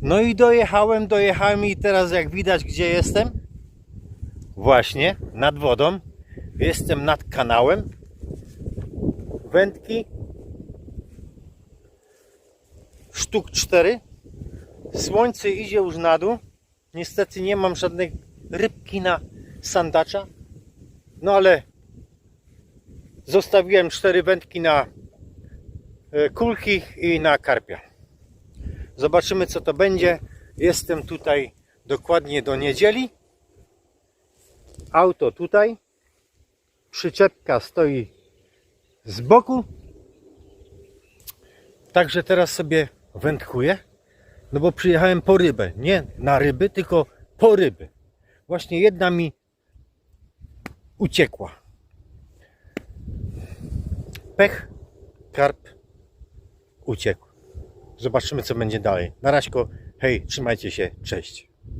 No i dojechałem, dojechałem i teraz jak widać gdzie jestem? Właśnie nad wodą. Jestem nad kanałem. Wędki. Sztuk cztery. Słońce idzie już na dół. Niestety nie mam żadnej rybki na sandacza. No ale zostawiłem cztery wędki na e, kulki i na karpia. Zobaczymy co to będzie. Jestem tutaj dokładnie do niedzieli. Auto tutaj. Przyczepka stoi z boku. Także teraz sobie wędkuję. No bo przyjechałem po rybę. Nie na ryby, tylko po ryby. Właśnie jedna mi uciekła. Pech, karp uciekł. Zobaczymy co będzie dalej. Na razie, hej, trzymajcie się, cześć.